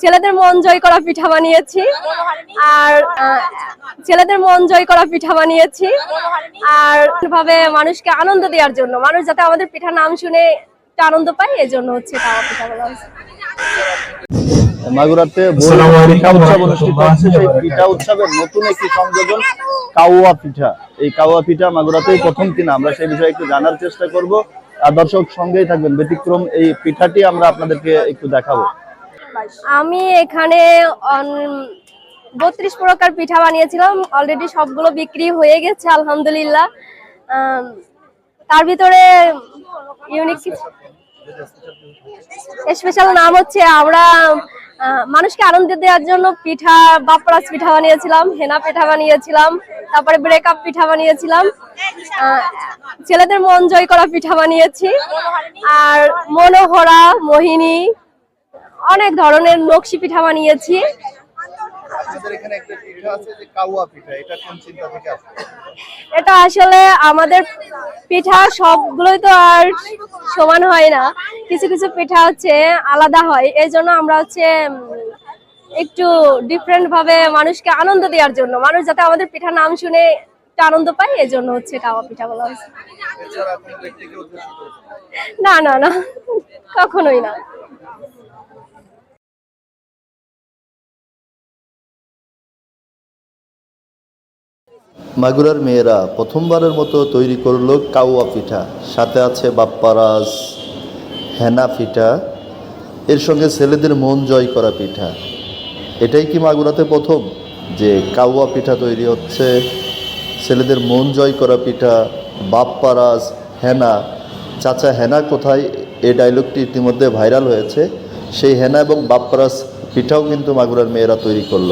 ছেলেদের মন জয় করা পিঠা বানিয়েছি। আর ছেলেদের মন জয় করা পিঠা বানিয়েছি। আর ভাবে মানুষকে আনন্দ দেওয়ার জন্য মানুষ যাতে আমাদের পিঠা নাম শুনে আনন্দ পায় এই জন্য হচ্ছে কাওয়া পিঠা বলা হয়েছে মাগুরাতে উৎসব অনুষ্ঠিত হচ্ছে। সেই পিঠা উৎসবের নতুন একটি সংযোজন কাউয়া পিঠা। এই কাউয়া পিঠা মাগুরাতেই প্রথম কিনা আমরা সেই বিষয়ে একটু জানার চেষ্টা করব। আর দর্শক সঙ্গেই থাকবেন ব্যতিক্রম এই পিঠাটি আমরা আপনাদেরকে একটু দেখাবো। আমি এখানে বত্রিশ প্রকার পিঠা বানিয়েছিলাম। অলরেডি সবগুলো বিক্রি হয়ে গেছে, আলহামদুলিল্লাহ। তার ভিতরে ইউনিক স্পেশাল নাম হচ্ছে আমরা মানুষকে আনন্দ দেওয়ার জন্য পিঠা, বাপরাস পিঠা বানিয়েছিলাম, হেনা পিঠা বানিয়েছিলাম, তারপরে ব্রেকআপ পিঠা বানিয়েছিলাম। ছেলেদের মন জয় করা পিঠা বানিয়েছি। আর মনোহরা, মোহিনী অনেক ধরনের নকশি পিঠা বানিয়েছি। এটা আসলে? আমাদের পিঠা সবগুলোই তো আর সমান হয় না। কিছু কিছু পিঠা হচ্ছে আলাদা হয় এই জন্য আমরা হচ্ছে একটু ডিফারেন্ট ভাবে মানুষকে আনন্দ দেওয়ার জন্য মানুষ যাতে আমাদের পিঠা নাম শুনে আনন্দ পায় এই জন্য হচ্ছে কাওয়া পিঠা বলা হয়েছে না না না কখনোই না। মাগুরার মেয়েরা প্রথমবারের মতো তৈরি করল কাউয়া পিঠা। সাথে আছে বাপ্পারাজ হেনা পিঠা। এর সঙ্গে ছেলেদের মন জয় করা পিঠা। এটাই কি মাগুরাতে প্রথম? যে কাউয়া পিঠা তৈরি হচ্ছে, ছেলেদের মন জয় করা পিঠা, বাপ্পারাজ হেনা। চাচা হেনা কোথায়? এই ডায়লগটি ইতিমধ্যে ভাইরাল হয়েছে। সেই হেনা এবং বাপরাস পিঠাও কিন্তু মাগুরার মেয়েরা তৈরি করল।